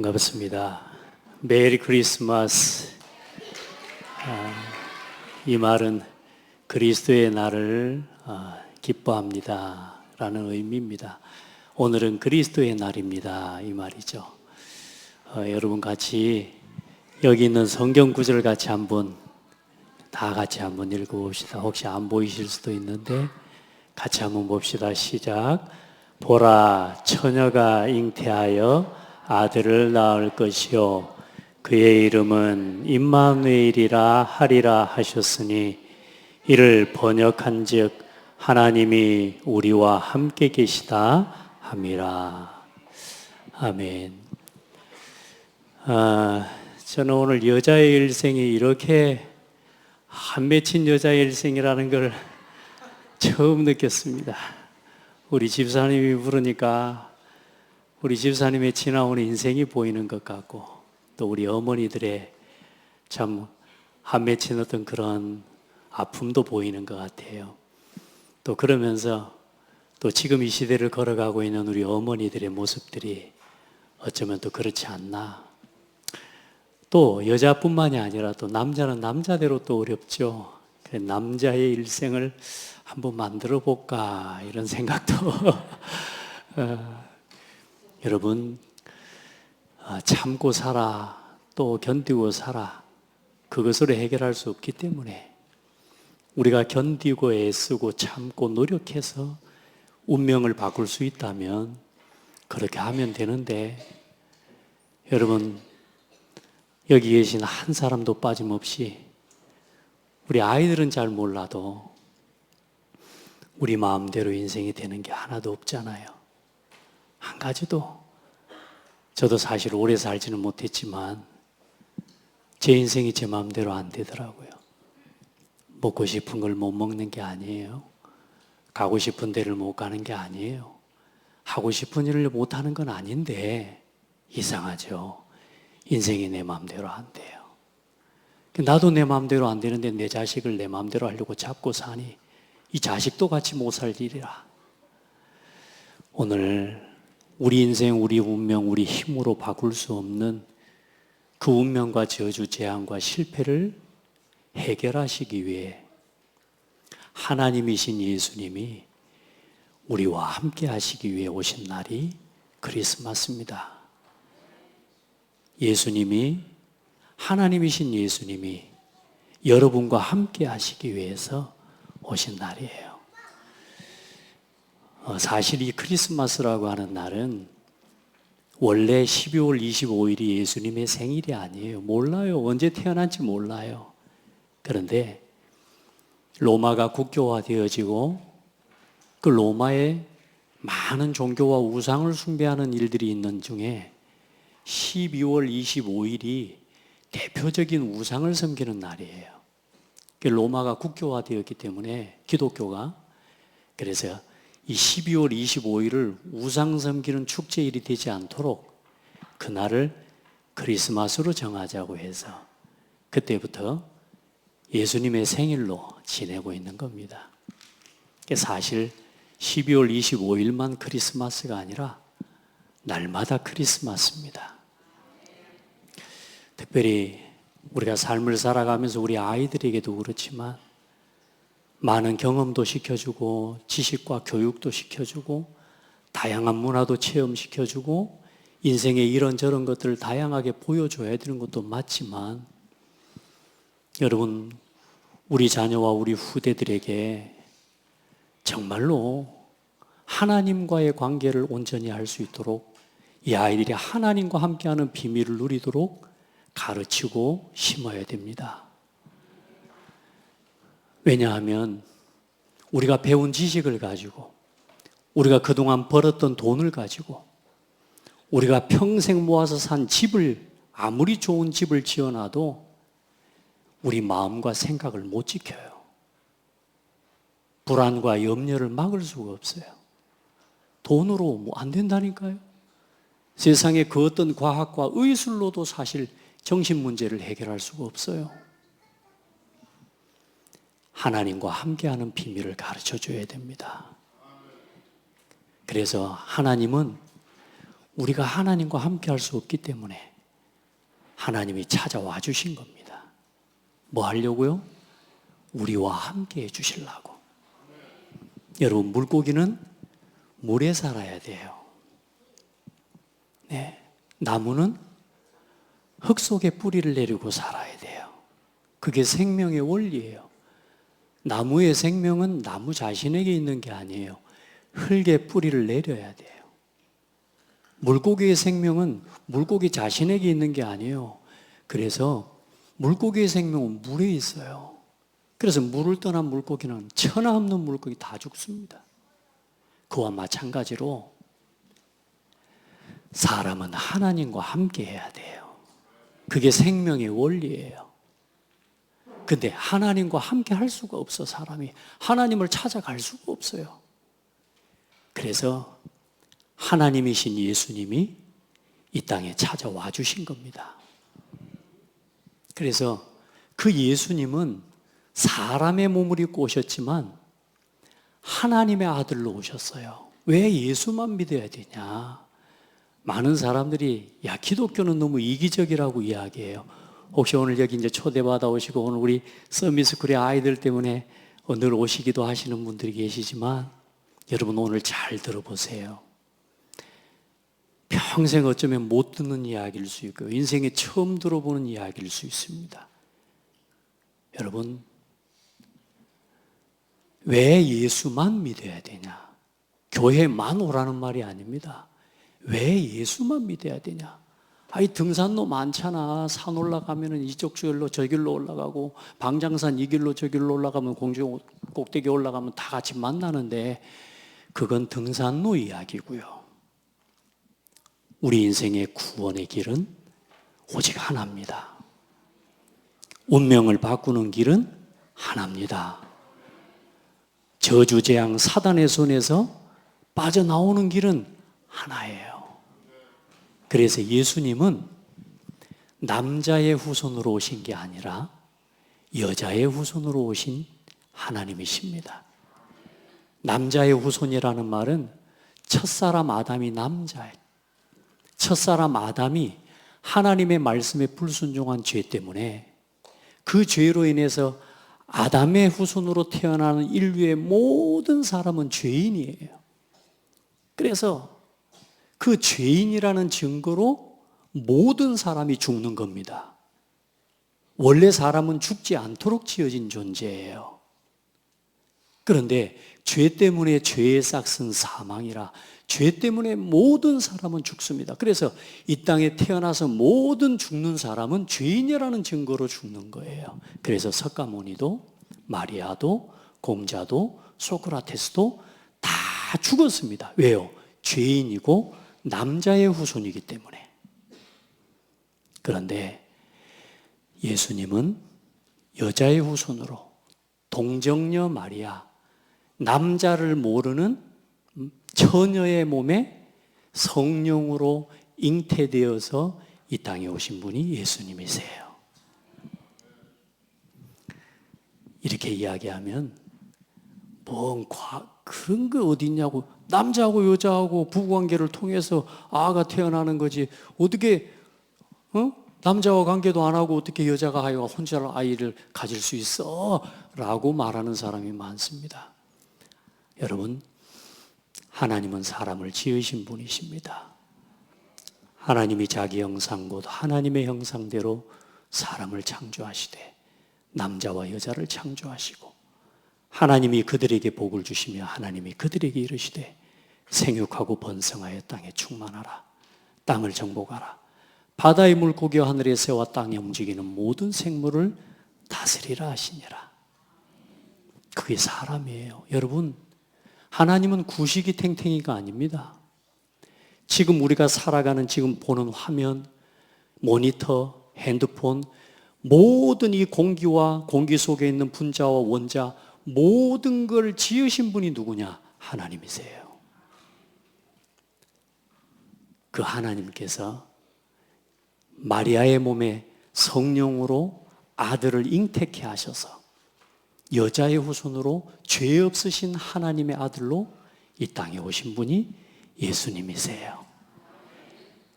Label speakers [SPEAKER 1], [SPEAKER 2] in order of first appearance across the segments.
[SPEAKER 1] 반갑습니다. 메리 크리스마스. 아, 이 말은 그리스도의 날을 아, 기뻐합니다. 라는 의미입니다. 오늘은 그리스도의 날입니다. 이 말이죠. 어, 여러분 같이 여기 있는 성경 구절 같이 한번 다 같이 한번 읽어봅시다. 혹시 안 보이실 수도 있는데 같이 한번 봅시다. 시작. 보라, 처녀가 잉태하여 아들을 낳을 것이요. 그의 이름은 임마누엘이라 하리라 하셨으니 이를 번역한 즉 하나님이 우리와 함께 계시다 함이라. 아멘. 아, 저는 오늘 여자의 일생이 이렇게 한 맺힌 여자의 일생이라는 걸 처음 느꼈습니다. 우리 집사님이 부르니까 우리 집사님의 지나온 인생이 보이는 것 같고 또 우리 어머니들의 참 한 맺힌 어떤 그런 아픔도 보이는 것 같아요. 또 그러면서 또 지금 이 시대를 걸어가고 있는 우리 어머니들의 모습들이 어쩌면 또 그렇지 않나. 또 여자뿐만이 아니라 또 남자는 남자대로 또 어렵죠. 남자의 일생을 한번 만들어 볼까 이런 생각도 어, 여러분 아, 참고 살아 또 견디고 살아 그것으로 해결할 수 없기 때문에 우리가 견디고 애쓰고 참고 노력해서 운명을 바꿀 수 있다면 그렇게 하면 되는데 여러분 여기 계신 한 사람도 빠짐없이 우리 아이들은 잘 몰라도 우리 마음대로 인생이 되는 게 하나도 없잖아요. 한 가지도 저도 사실 오래 살지는 못했지만 제 인생이 제 마음대로 안 되더라고요. 먹고 싶은 걸 못 먹는 게 아니에요. 가고 싶은 데를 못 가는 게 아니에요. 하고 싶은 일을 못 하는 건 아닌데 이상하죠. 인생이 내 마음대로 안 돼요. 나도 내 마음대로 안 되는데 내 자식을 내 마음대로 하려고 잡고 사니 이 자식도 같이 못 살 일이라. 오늘 우리 인생, 우리 운명, 우리 힘으로 바꿀 수 없는 그 운명과 저주, 재앙과 실패를 해결하시기 위해 하나님이신 예수님이 우리와 함께 하시기 위해 오신 날이 크리스마스입니다. 예수님이 하나님이신 예수님이 여러분과 함께 하시기 위해서 오신 날이에요. 어, 사실 이 크리스마스라고 하는 날은 원래 12월 25일이 예수님의 생일이 아니에요. 몰라요. 언제 태어난지 몰라요. 그런데 로마가 국교화되어지고 그 로마에 많은 종교와 우상을 숭배하는 일들이 있는 중에 12월 25일이 대표적인 우상을 섬기는 날이에요. 로마가 국교화되었기 때문에 기독교가 그래서 이 12월 25일을 우상 섬기는 축제일이 되지 않도록 그날을 크리스마스로 정하자고 해서 그때부터 예수님의 생일로 지내고 있는 겁니다. 사실 12월 25일만 크리스마스가 아니라 날마다 크리스마스입니다. 특별히 우리가 삶을 살아가면서 우리 아이들에게도 그렇지만 많은 경험도 시켜주고 지식과 교육도 시켜주고 다양한 문화도 체험시켜주고 인생의 이런저런 것들을 다양하게 보여줘야 되는 것도 맞지만 여러분 우리 자녀와 우리 후대들에게 정말로 하나님과의 관계를 온전히 할 수 있도록 이 아이들이 하나님과 함께하는 비밀을 누리도록 가르치고 심어야 됩니다. 왜냐하면 우리가 배운 지식을 가지고 우리가 그동안 벌었던 돈을 가지고 우리가 평생 모아서 산 집을 아무리 좋은 집을 지어놔도 우리 마음과 생각을 못 지켜요. 불안과 염려를 막을 수가 없어요. 돈으로 뭐 안 된다니까요. 세상의 그 어떤 과학과 의술로도 사실 정신 문제를 해결할 수가 없어요. 하나님과 함께하는 비밀을 가르쳐 줘야 됩니다. 그래서 하나님은 우리가 하나님과 함께 할 수 없기 때문에 하나님이 찾아와 주신 겁니다. 뭐 하려고요? 우리와 함께 해 주시려고. 여러분, 물고기는 물에 살아야 돼요. 네. 나무는 흙 속에 뿌리를 내리고 살아야 돼요. 그게 생명의 원리예요. 나무의 생명은 나무 자신에게 있는 게 아니에요. 흙에 뿌리를 내려야 돼요. 물고기의 생명은 물고기 자신에게 있는 게 아니에요. 그래서 물고기의 생명은 물에 있어요. 그래서 물을 떠난 물고기는 천하 없는 물고기 다 죽습니다. 그와 마찬가지로 사람은 하나님과 함께 해야 돼요. 그게 생명의 원리예요. 근데 하나님과 함께 할 수가 없어, 사람이. 하나님을 찾아갈 수가 없어요. 그래서 하나님이신 예수님이 이 땅에 찾아와 주신 겁니다. 그래서 그 예수님은 사람의 몸을 입고 오셨지만 하나님의 아들로 오셨어요. 왜 예수만 믿어야 되냐? 많은 사람들이 야 기독교는 너무 이기적이라고 이야기해요. 혹시 오늘 여기 이제 초대받아 오시고 오늘 우리 서미스쿨의 아이들 때문에 늘 오시기도 하시는 분들이 계시지만 여러분 오늘 잘 들어보세요. 평생 어쩌면 못 듣는 이야기일 수 있고 인생에 처음 들어보는 이야기일 수 있습니다. 여러분 왜 예수만 믿어야 되냐? 교회만 오라는 말이 아닙니다. 왜 예수만 믿어야 되냐? 아이 등산로 많잖아. 산 올라가면은 이쪽 길로 저 길로 올라가고 방장산 이 길로 저 길로 올라가면 공주 꼭대기 올라가면 다 같이 만나는데 그건 등산로 이야기고요. 우리 인생의 구원의 길은 오직 하나입니다. 운명을 바꾸는 길은 하나입니다. 저주 재앙 사단의 손에서 빠져나오는 길은 하나예요. 그래서 예수님은 남자의 후손으로 오신 게 아니라 여자의 후손으로 오신 하나님이십니다. 남자의 후손이라는 말은 첫사람 아담이 남자예요. 첫사람 아담이 하나님의 말씀에 불순종한 죄 때문에 그 죄로 인해서 아담의 후손으로 태어나는 인류의 모든 사람은 죄인이에요. 그래서 그 죄인이라는 증거로 모든 사람이 죽는 겁니다. 원래 사람은 죽지 않도록 지어진 존재예요. 그런데 죄 때문에 죄의 싹은 사망이라 죄 때문에 모든 사람은 죽습니다. 그래서 이 땅에 태어나서 모든 죽는 사람은 죄인이라는 증거로 죽는 거예요. 그래서 석가모니도 마리아도 공자도 소크라테스도 다 죽었습니다. 왜요? 죄인이고 남자의 후손이기 때문에. 그런데 예수님은 여자의 후손으로 동정녀 마리아 남자를 모르는 처녀의 몸에 성령으로 잉태되어서 이 땅에 오신 분이 예수님이세요. 이렇게 이야기하면 뭔 과, 그런 거 어디 있냐고 남자하고 여자하고 부부관계를 통해서 아가 태어나는 거지 어떻게 어? 남자와 관계도 안 하고 어떻게 여자가 하여 혼자 아이를 가질 수 있어? 라고 말하는 사람이 많습니다. 여러분 하나님은 사람을 지으신 분이십니다. 하나님이 자기 형상 곧 하나님의 형상대로 사람을 창조하시되 남자와 여자를 창조하시고 하나님이 그들에게 복을 주시며 하나님이 그들에게 이르시되 생육하고 번성하여 땅에 충만하라 땅을 정복하라 바다의 물고기와 하늘의 새와 땅에 움직이는 모든 생물을 다스리라 하시니라 그게 사람이에요 여러분 하나님은 구식이 탱탱이가 아닙니다. 지금 우리가 살아가는 지금 보는 화면, 모니터, 핸드폰, 모든 이 공기와 공기 속에 있는 분자와 원자, 모든 걸 지으신 분이 누구냐? 하나님이세요. 그 하나님께서 마리아의 몸에 성령으로 아들을 잉태케 하셔서 여자의 후손으로 죄 없으신 하나님의 아들로 이 땅에 오신 분이 예수님이세요.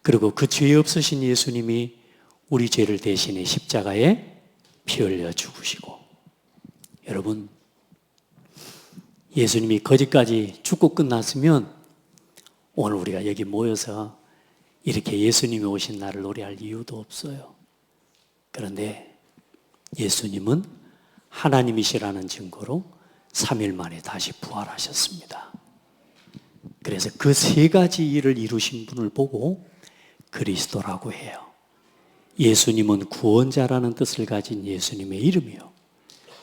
[SPEAKER 1] 그리고 그 죄 없으신 예수님이 우리 죄를 대신해 십자가에 피 흘려 죽으시고 여러분 예수님이 거기까지 죽고 끝났으면 오늘 우리가 여기 모여서 이렇게 예수님이 오신 날을 노래할 이유도 없어요. 그런데 예수님은 하나님이시라는 증거로 3일 만에 다시 부활하셨습니다. 그래서 그 세 가지 일을 이루신 분을 보고 그리스도라고 해요. 예수님은 구원자라는 뜻을 가진 예수님의 이름이요.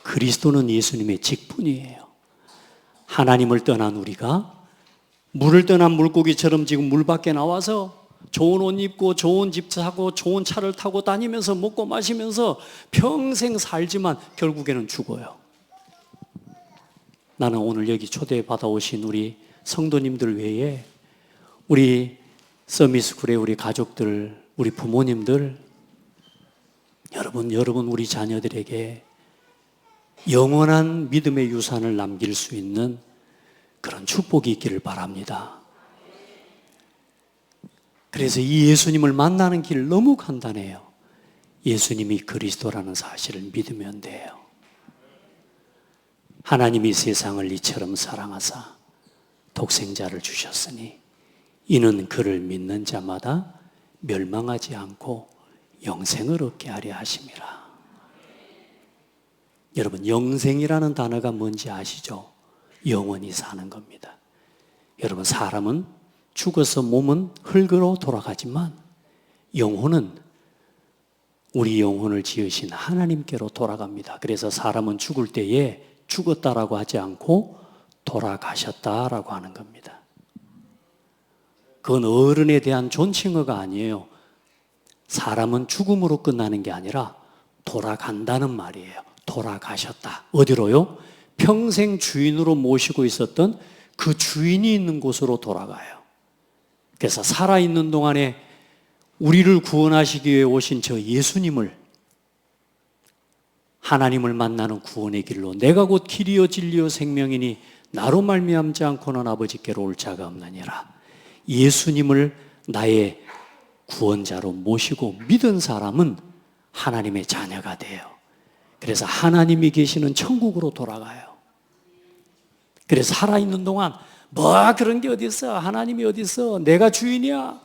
[SPEAKER 1] 그리스도는 예수님의 직분이에요. 하나님을 떠난 우리가 물을 떠난 물고기처럼 지금 물 밖에 나와서 좋은 옷 입고 좋은 집 사고 좋은 차를 타고 다니면서 먹고 마시면서 평생 살지만 결국에는 죽어요. 나는 오늘 여기 초대받아 오신 우리 성도님들 외에 우리 서미스쿨의 우리 가족들, 우리 부모님들, 여러분, 여러분 우리 자녀들에게 영원한 믿음의 유산을 남길 수 있는 그런 축복이 있기를 바랍니다. 그래서 이 예수님을 만나는 길 너무 간단해요. 예수님이 그리스도라는 사실을 믿으면 돼요. 하나님이 세상을 이처럼 사랑하사 독생자를 주셨으니 이는 그를 믿는 자마다 멸망하지 않고 영생을 얻게 하려 하심이라. 여러분, 영생이라는 단어가 뭔지 아시죠? 영원히 사는 겁니다. 여러분, 사람은 죽어서 몸은 흙으로 돌아가지만 영혼은 우리 영혼을 지으신 하나님께로 돌아갑니다. 그래서 사람은 죽을 때에 죽었다라고 하지 않고 돌아가셨다라고 하는 겁니다. 그건 어른에 대한 존칭어가 아니에요. 사람은 죽음으로 끝나는 게 아니라 돌아간다는 말이에요. 돌아가셨다. 어디로요? 평생 주인으로 모시고 있었던 그 주인이 있는 곳으로 돌아가요. 그래서 살아있는 동안에 우리를 구원하시기 위해 오신 저 예수님을 하나님을 만나는 구원의 길로 내가 곧 길이요 진리요 생명이니 나로 말미암지 않고는 아버지께로 올 자가 없느니라. 예수님을 나의 구원자로 모시고 믿은 사람은 하나님의 자녀가 돼요. 그래서 하나님이 계시는 천국으로 돌아가요. 그래서 살아있는 동안 뭐 그런 게 어디 있어? 하나님이 어디 있어? 내가 주인이야?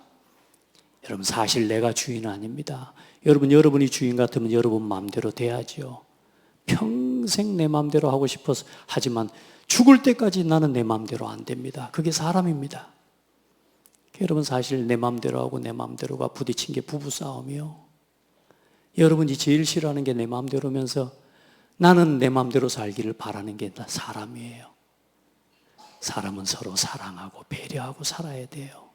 [SPEAKER 1] 여러분 사실 내가 주인 아닙니다. 여러분 여러분이 주인 같으면 여러분 마음대로 돼야지요. 평생 내 마음대로 하고 싶어서 하지만 죽을 때까지 나는 내 마음대로 안 됩니다. 그게 사람입니다. 여러분 사실 내 마음대로 하고 내 마음대로가 부딪힌 게 부부 싸움이요. 여러분이 제일 싫어하는 게 내 마음대로면서 나는 내 마음대로 살기를 바라는 게 사람이에요. 사람은 서로 사랑하고 배려하고 살아야 돼요.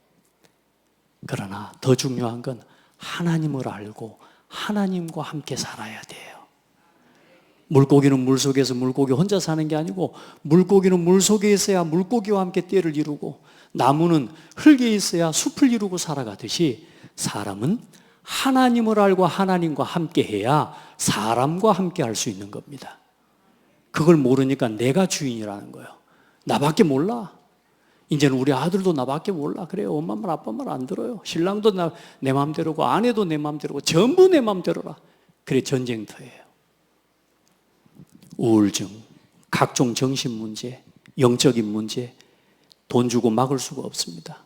[SPEAKER 1] 그러나 더 중요한 건 하나님을 알고 하나님과 함께 살아야 돼요. 물고기는 물 속에서 물고기 혼자 사는 게 아니고 물고기는 물 속에 있어야 물고기와 함께 떼를 이루고 나무는 흙에 있어야 숲을 이루고 살아가듯이 사람은 하나님을 알고 하나님과 함께 해야 사람과 함께 할 수 있는 겁니다. 그걸 모르니까 내가 주인이라는 거예요. 나밖에 몰라. 이제는 우리 아들도 나밖에 몰라. 그래요. 엄마 말, 아빠 말 안 들어요. 신랑도 나, 내 마음대로고, 아내도 내 마음대로고, 전부 내 마음대로라. 그래, 전쟁터예요. 우울증, 각종 정신 문제, 영적인 문제, 돈 주고 막을 수가 없습니다.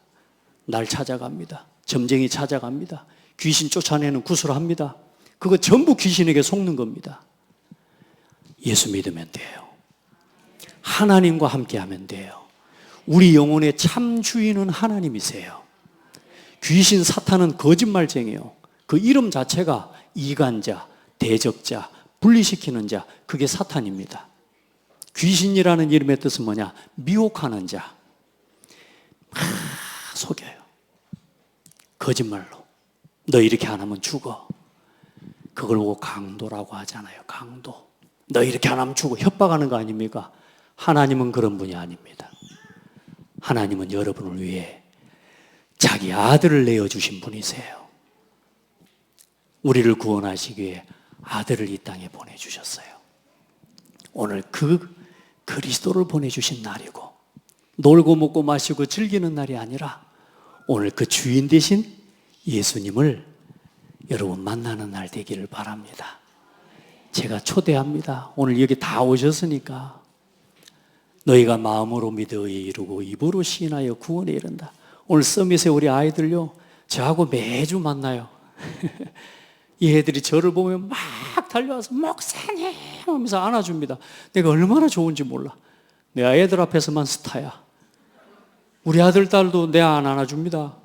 [SPEAKER 1] 날 찾아갑니다. 점쟁이 찾아갑니다. 귀신 쫓아내는 구슬합니다. 그거 전부 귀신에게 속는 겁니다. 예수 믿으면 돼요. 하나님과 함께 하면 돼요. 우리 영혼의 참 주인은 하나님이세요. 귀신 사탄은 거짓말쟁이요. 그 이름 자체가 이간자, 대적자, 분리시키는 자, 그게 사탄입니다. 귀신이라는 이름의 뜻은 뭐냐? 미혹하는 자. 막 속여요. 거짓말로. 너 이렇게 안 하면 죽어. 그걸 보고 강도라고 하잖아요. 강도. 너 이렇게 안 하면 죽어. 협박하는 거 아닙니까? 하나님은 그런 분이 아닙니다. 하나님은 여러분을 위해 자기 아들을 내어주신 분이세요. 우리를 구원하시기 위해 아들을 이 땅에 보내주셨어요. 오늘 그 그리스도를 보내주신 날이고, 놀고 먹고 마시고 즐기는 날이 아니라, 오늘 그 주인 대신 예수님을 여러분 만나는 날 되기를 바랍니다. 제가 초대합니다. 오늘 여기 다 오셨으니까 너희가 마음으로 믿어 이루고 입으로 시인하여 구원에 이른다. 오늘 서밋에 우리 아이들요 저하고 매주 만나요. 이 애들이 저를 보면 막 달려와서 목사님 하면서 안아줍니다. 내가 얼마나 좋은지 몰라. 내가 애들 앞에서만 스타야. 우리 아들, 딸도 내 안 안아줍니다.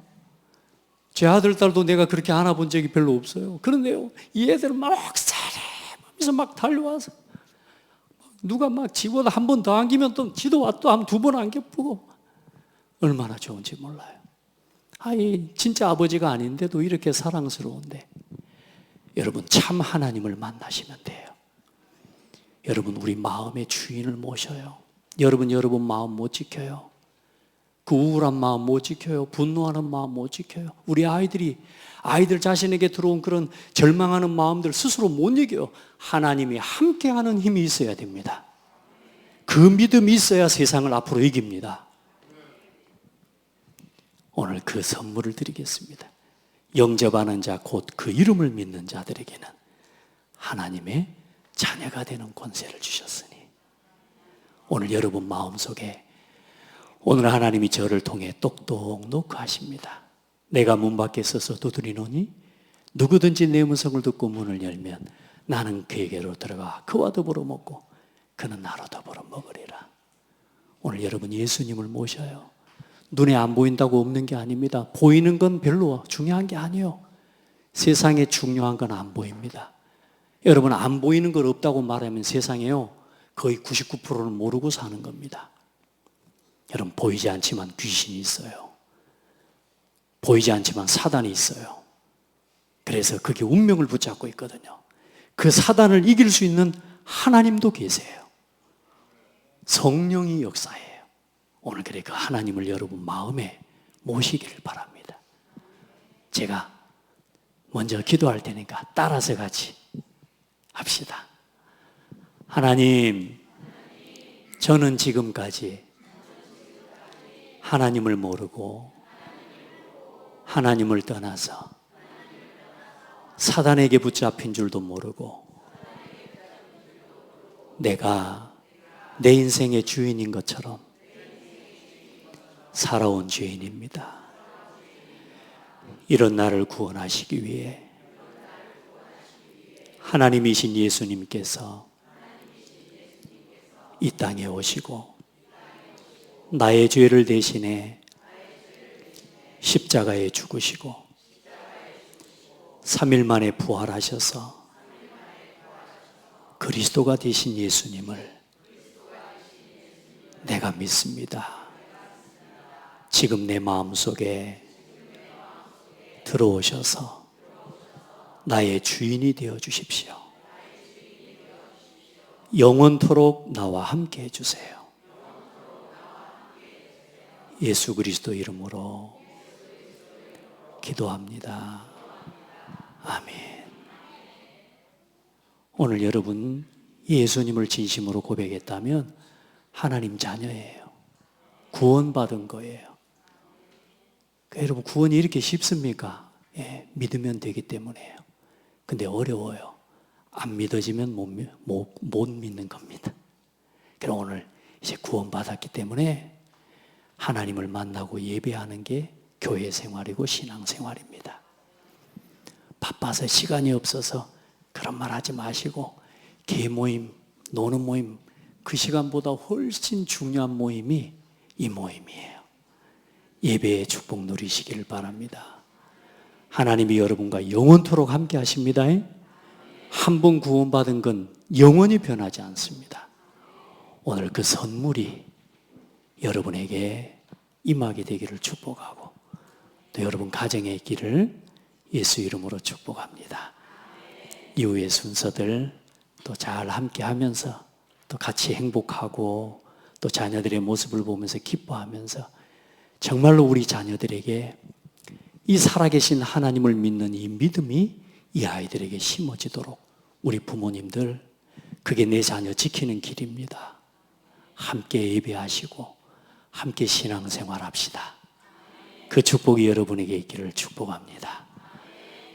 [SPEAKER 1] 제 아들, 딸도 내가 그렇게 안아본 적이 별로 없어요. 그런데요, 이 애들은 목사님 하면서 막 달려와서 누가 막 집어다 한 번 더 안기면 또 지도 와또한 두 번 안겨쁘고 얼마나 좋은지 몰라요. 아이 진짜 아버지가 아닌데도 이렇게 사랑스러운데 여러분 참 하나님을 만나시면 돼요. 여러분 우리 마음의 주인을 모셔요. 여러분 여러분 마음 못 지켜요. 그 우울한 마음 못 지켜요. 분노하는 마음 못 지켜요. 우리 아이들이 아이들 자신에게 들어온 그런 절망하는 마음들 스스로 못 이겨요. 하나님이 함께하는 힘이 있어야 됩니다. 그 믿음이 있어야 세상을 앞으로 이깁니다. 오늘 그 선물을 드리겠습니다. 영접하는 자, 곧 그 이름을 믿는 자들에게는 하나님의 자녀가 되는 권세를 주셨으니 오늘 여러분 마음속에 오늘 하나님이 저를 통해 똑똑 놓고 하십니다. 내가 문 밖에 서서 두드리노니 누구든지 내 음성을 듣고 문을 열면 나는 그에게로 들어가 그와 더불어 먹고 그는 나로 더불어 먹으리라. 오늘 여러분 예수님을 모셔요. 눈에 안 보인다고 없는 게 아닙니다. 보이는 건 별로 중요한 게 아니에요. 세상에 중요한 건 안 보입니다. 여러분 안 보이는 걸 없다고 말하면 세상에요. 거의 99%는 모르고 사는 겁니다. 여러분 보이지 않지만 귀신이 있어요. 보이지 않지만 사단이 있어요. 그래서 그게 운명을 붙잡고 있거든요. 그 사단을 이길 수 있는 하나님도 계세요. 성령이 역사해요. 오늘 그래 그 하나님을 여러분 마음에 모시기를 바랍니다. 제가 먼저 기도할 테니까 따라서 같이 합시다. 하나님, 저는 지금까지 하나님을 모르고 하나님을 떠나서 사단에게 붙잡힌 줄도 모르고 내가 내 인생의 주인인 것처럼 살아온 죄인입니다. 이런 나를 구원하시기 위해 하나님이신 예수님께서 이 땅에 오시고 나의 죄를 대신해 십자가에 죽으시고 3일 만에 부활하셔서 그리스도가 되신 예수님을 내가 믿습니다. 지금 내 마음속에 들어오셔서 나의 주인이 되어 주십시오. 영원토록 나와 함께 해주세요. 예수 그리스도 이름으로 기도합니다. 아멘. 오늘 여러분 예수님을 진심으로 고백했다면 하나님 자녀예요. 구원받은 거예요. 그 여러분 구원이 이렇게 쉽습니까? 예, 믿으면 되기 때문에요. 근데 어려워요. 안 믿어지면 못, 못, 못 믿는 겁니다. 그럼 오늘 이제 구원받았기 때문에 하나님을 만나고 예배하는 게 교회 생활이고 신앙 생활입니다. 바빠서 시간이 없어서 그런 말 하지 마시고 개 모임, 노는 모임 그 시간보다 훨씬 중요한 모임이 이 모임이에요. 예배의 축복 누리시기를 바랍니다. 하나님이 여러분과 영원토록 함께 하십니다. 한 번 구원받은 건 영원히 변하지 않습니다. 오늘 그 선물이 여러분에게 임하게 되기를 축복하고 또 여러분 가정의 길을 예수 이름으로 축복합니다. 이후의 순서들 또 잘 함께 하면서 또 같이 행복하고 또 자녀들의 모습을 보면서 기뻐하면서 정말로 우리 자녀들에게 이 살아계신 하나님을 믿는 이 믿음이 이 아이들에게 심어지도록 우리 부모님들 그게 내 자녀 지키는 길입니다. 함께 예배하시고 함께 신앙생활 합시다. 그 축복이 여러분에게 있기를 축복합니다.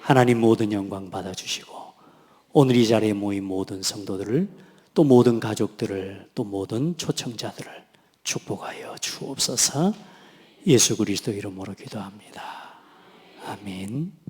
[SPEAKER 1] 하나님 모든 영광 받아주시고 오늘 이 자리에 모인 모든 성도들을 또 모든 가족들을 또 모든 초청자들을 축복하여 주옵소서 예수 그리스도 이름으로 기도합니다. 아멘.